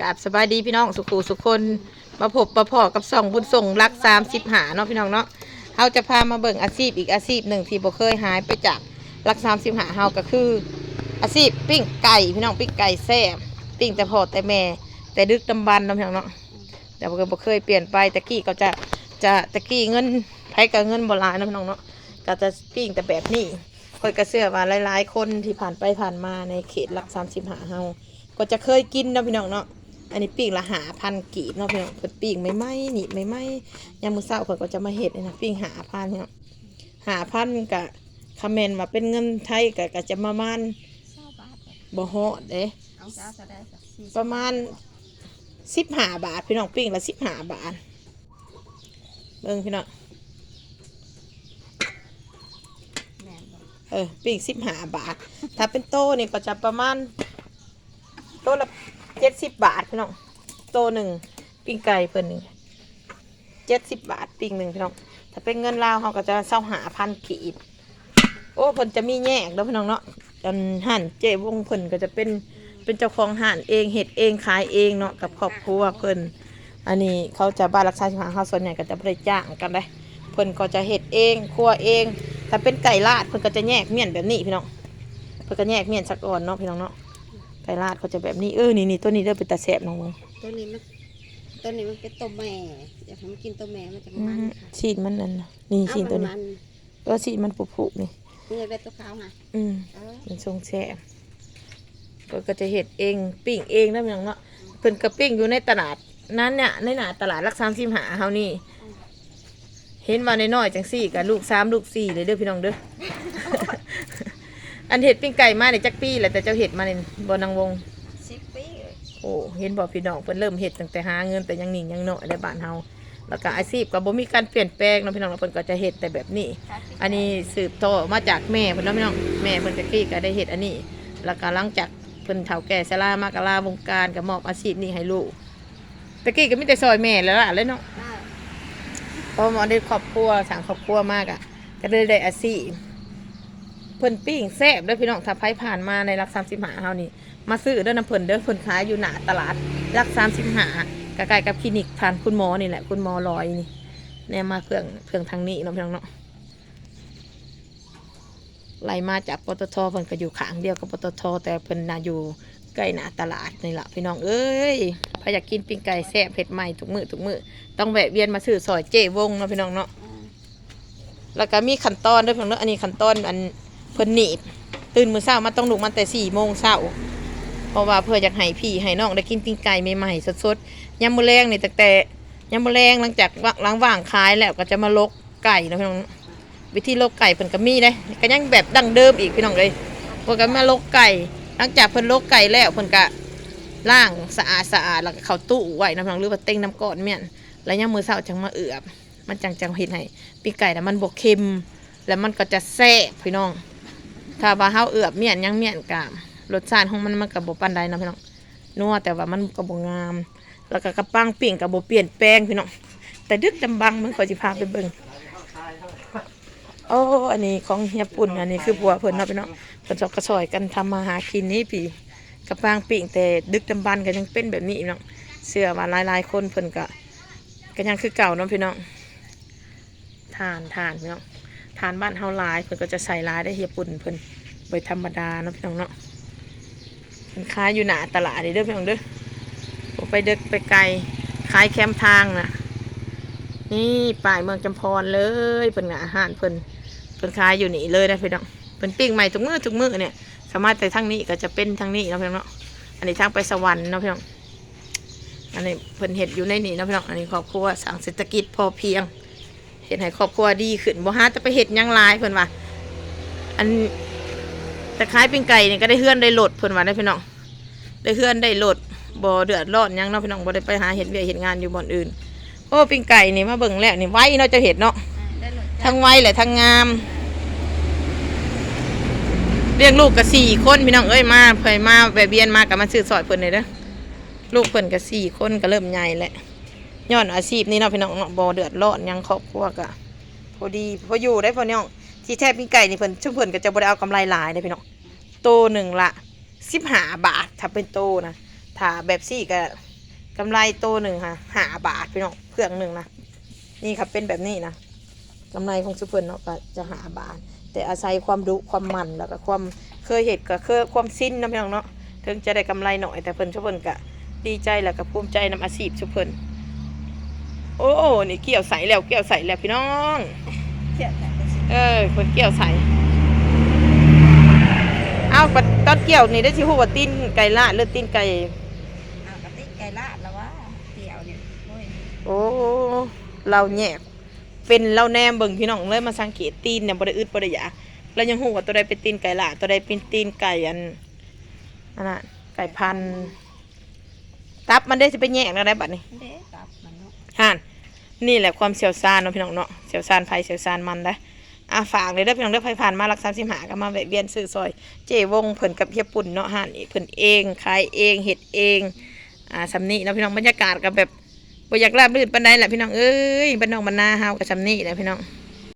กราบสบายดีพี่น้องสุขูสุขคนมาพบมาพอกับส่องบุญส่งรักสามสิบหาเนาะพี่น้องเนาะเฮาจะพามาเบิ่งอาชีพอีกอาชีพหนึ่งที่บ่เคยหายไปจากรักสามสิบหาเฮาก็คือ อาชีพปิ้งไก่พี่น้องปิ้งไก่แซ่บปิ้งแต่พอแต่แม่ แต่ดึกดำบรรพ์เนาะพี่น้องเนาะแต่บ่เคยบ่เคยเปลี่ยนไปตะกี้ก็จะจะตะกี้เงินไผกับเงินโบราณเนาะพี่น้องเนาะก็จะปิ้งแต่แบบนี้คอยกระเสื้อว่าหลายๆ คนที่ผ่านไปผ่านมาในเขตรักสามสิบหาเฮาก็จะเคยกินเนาะพี่น้องเนาะ อันนี้ปิ้งละหาพันกีบเนาะพี่น้องเพิ่นปิ้งไม่ไหมหนีบไม่ไหมยามมื้อเช้าเพิ่นก็จะมาเฮ็ดนี่นะปิ้งหาพันพี่น้องหาพันกะคอมเมนต์มาเป็นเงินไทยกะก็จะประมาณบ่ฮอดเด้เอาเศร้าจะได้สักสี่ประมาบาท พี่น้องปิ้งละ15บหาบาทเบิ่งพี่น้องเออปิ้ง15บาท ถ้าเป็นโตนี่ก็จะประมาณโตละ 70บบาทพี่น้องโตหนึ่งปิ้งไก่เพิ่นหนึ่งเจ็ดสิบบาทปิงหนึ่งพี่น้องถ้าเป็นเงินลาวเขาก็จะเศร้าหาพันกีบโอ้เพิ่นจะมีแยกแล้วพี่น้องเนาะอันหั่นเจ๊วงเพิ่นก็จะเป็นเป็นเจ้าของห่านเองเห็ดเองขายเองเนาะกับครอบครัวเพิ่นอันนี้เขาจะบ้านรักษาสิบหาเขาส่วนใหญ่ก็จะบริจ้างกันได้เพิ่นก็จะเห็ดเองครัวเองถ้าเป็นไก่ลาดเพิ่นก็จะแยกเมี่ยนแบบนี้พี่น้องเพิ่นก็แยกเมี่ยนสักอ่อนเนาะพี่น้องเนาะ ไก่ลาดเขาจะแบบนี้เออนี่นี่ตัวนี้เด้อเป็นตาแสบน้องมึงตัวนี้มันตัวนี้มันเป็นตัวแม่อยากให้มันกินตัวแม่มันจะอืมันมค่ะชีดมันนั่นน่ะนี่ชีดตัวนี้เอามันเออชีดมันผุๆนี่มันนี่เป็นตัวขาวค่ะอืม เออเป็นทรงแช่เพิ่นก็จะเห็ดเองปิ้งเองนะพี่น้องเนาะเพิ่นก็ปิ้งอยู่ในตลาดนั้นเนี่ยในหนาตลาดรักสามสิบหาเฮานี่ เห็นมาในน้อยๆจังสี่กับลูกสามลูกสี่เลยเด้อพี่น้องเด้อ อันเห็ดปิ้งไก่มาในจักปีแหละแต่เจ้าเห็ดมาในบนนางวง สิบปีเลยโอ้เห็นบอกพี่น้องเพิ่นเริ่มเห็ดตั้งแต่หาเงินแต่ยังหนิงยังเนาะในบ้านเฮาแล้วก็อาชีพก็บ่มีการเปลี่ยนแปลงเนาะพี่น้องเนาะเพิ่นก็จะเห็ดแต่แบบนี้อันนี้สืบต่อมาจากแม่เพิ่นเนาะพี่น้องแม่เพิ่นก็กี้ก็ได้เฮ็ดอันนี้ แล้วก็หลังจากเพิ่นเฒ่าแก่ชรามากลาวงการก็มอบอาชีพนี้ให้ลูกตะกี้ก็มีแต่ซอยแม่แล้วล่ะเลยเนาะ ได้พอมาได้ครอบครัวสร้างครอบครัวมากอะ ก็เลยได้อาชีพ เพิ่นปิ้งแซ่บด้อพี่น้องถ้าไผผ่านมาในรัก35เฮานี่มาซื้อเด้อน้ำเพิ่นเด้อเพิ่นขายอยู่หน้าตลาดรัก35ใกล้ๆกับคลินิกทานคุณหมอนี่แหละคุณหมอลอยนี่แน่มาเพื่องเพื่องทางนี้เนาะพี่น้องเนาะไล่มาจากปตทเพิ่นก็อยู่ข้างเดียวกับปตทแต่เพิ่นน่ะอยู่ใกล้หน้าตลาดนี่แหละพี่น้องเอ้ยใครอยากกินปิ้งไก่แซ่บเผ็ดใหม่ทุกมือทุกมือต้องแวะเวียนมาซื้อซอยเจวงเนาะพี่น้องเนาะแล้วก็มีขั้นตอนด้วยพี่น้องเนาะอันนี้ขั้นตอนอัน พิ่นหนีบตื่นมื้อเช้ามาต้องลุกมาแต่สี่โมงเช้าเพราะว่าเพื่ออยากให้พี่ให้น้องได้กินปิ้งไก่ใหม่ๆสดๆยามมื้อแรงนี่ตั้งแต่ยามมื้อแรงหลังจากล้างว่างขายแล้วก็จะมาลกไก่นะพี่น้องวิธีลกไก่เพิ่นก็มีเลยก็ยังแบบดั้งเดิมอีกพี่น้องเลยเพิ่นก็มาลกไก่หลังจากเพิ่นลกไก่แล้วเพิ่นก็ล้างสะอาดสะอาดแล้วก็เข้าตู้ไว้น้ำน้องหรือว่าเต็งน้ำก้อนเมี่ยนแล้วยังมือเช้าจังมาเอือบมันจังจังเห็นให้ปีไก่น่มันบ่เค็มแล้วมันก็จะแซ่บพี่น้อง ถ้าว่าเฮาเอือบเมี่ยนยังเมี่ยนกามรสชาติของมันมันก็บ่ปานใดนะพี่น้องนัวแต่ว่ามันก็บ่งาม แล้วก็กระปังปิ่งก็บ่เปลี่ยนแปลงพี่น้องแต่ดึกดำบังมันก็สิพาไปเบิ่งโอ้อันนี้ของเฮียปุ่นอันนี้คือบัวเพิ่นเนาะพี่เนาะเพิ่นสอกกระซอยกันทำมาหากินนี่พี่กระปางปิ่งแต่ดึกดำบันก็ยังเป็นแบบนี้เนาะเสื้อว่าหลายๆคนเพิ่นก็ก็ยังคือเก่าเนาะพี่น้องทานทานพี่น้อง ทานบ้านเฮาลายเพิ่นก็จะใส่ลายได้เฮียปุ่นเพิ่นไปธรรมดาเนาะพี่น้องเนาะเพิ่นขายอยู่หน้าตลาดเด้อพี่น้องเด้อไปเด็กไปไกลขายแคมทางน่ะนี่ป่ายเมืองจำพรเลยเพิ่นอาหารเพิ่นเพิ่นขายอยู่นี่เลยนะพี่น้องเพิ่นปิ้งใหม่ทุกมือทุกมือเนี่ย สามารถแต่ทั้งนี้ก็จะเป็นทั้งนี้เนาะพี่น้องเนาะอันนี้ทางไปสวรรค์เนาะพี่น้องอันนี้เพิ่นเฮ็ดอยู่ในนี่เนาะพี่น้องอันนี้ครอบครัวสร้างเศรษฐกิจพอเพียง เฮ็ดให้ครอบครัวดีขึ้นบ่หาจะไปเฮ็ดหยังหลายเพิ่นว่าอันแต่ขายปิ้งไก่นี่ก็ได้เฮือนได้โหลดเพิ่นว่าได้พี่น้องได้เฮือนได้โหลดบ่เดือดร้อนหยังเนาะพี่น้องบ่ได้ไปหาเฮ็ดเวียกเฮ็ดงานอยู่บ่อนอื่นโอ้ปิ้งไก่นี่มาเบิ่งแล้วนี่ไว้เนาะจะเห็ดเนาะอ่าได้เลยจ้ะทั้งไว้แหละทั้งงามเลี้ยงลูกกับสี่คนพี่น้องเอ้ยมาเผยมาแวะเวียนมากับมาซื้อซอยเพิ่นเลยเด้อลูกเพิ่นกับสี่คนก็เริ่มใหญ่แหละ ย้อนอาชีพนี้เนาะพี่น้องเนาะบ่เดือดร้อนยังครอบครัวก็พอดีพออยู่ได้พอน้องที่แท้ปิ้งไก่นี่เพิ่นชุมเพิ่นก็จะบ่ได้เอากำไรหลายเด้พี่น้องโตหนึ่งละ15บหาบาทถ้าเป็นโตนะถ้าแบบสี่ก็กำไรโตหนึ่งค่ะหาบาทพี่น้องเครื่องหนึ่งนะนี่ครับเป็นแบบนี้นะกำไรของซุปเปอร์เนาะก็จะหาบาท แต่อาศัยความดุความมันแล้วก็ความเคยเห็ดก็เคยความสิ้นนะพี่น้องเนาะถึงจะได้กำไรหน่อยแต่เพิ่นซุปเปอร์ก็ดีใจแล้วก็ภูมิใจนำอาชีพซุปเปอร์ โอ้นี่เกี่ยวใสแล้วเกี่ยวใสแล้วพี่น้องเทียบกันไปสิเออคนเกี่ยวใส่เอาปัดตอนเกี่ยวนี่ได้ชิฮู้ว่าตีนไก่ละหรือตีนไก่เอากระติกไก่ลาดแล้ววะเกี่ยวเนี่ยโอ้ยโอ้เราแยกเป็นเราแนมเบิ่งพี่น้องเลยมาสังเกตตีนเนี่ยบ่ได้อึดบ่ได้อยากแล้วยังฮู้ว่าตัวใดเป็นตีนไก่ละตัวใดเป็นตีนไก่อันอันน่ะไก่พันธุ์ตับมันได้สิไปแยกแล้วได้บัดนี้เด้ตับมันเนาะห่าน นี่แหละความเสียวซานเนาะพี่น้องเนาะเสียวซานไผเสียวซานมันได้ออะฝากเลยได้พี่น้องเด้อไผผ่านมารักสามสิบหาก็มาแวะเวียนซื้อซอย เจวงเพิ่นกับเฮียปุ่นเนาะห่านเพิ่นเองขายเองเห็ดเองอ่าสำนีเนาะพี่น้องบรรยากาศกับแบบบ่อยากราบรื่นปานใดแหละพี่น้องเอ้ยบ้านนอกบ้านนาเฮากับสำนีแหละพี่น้อง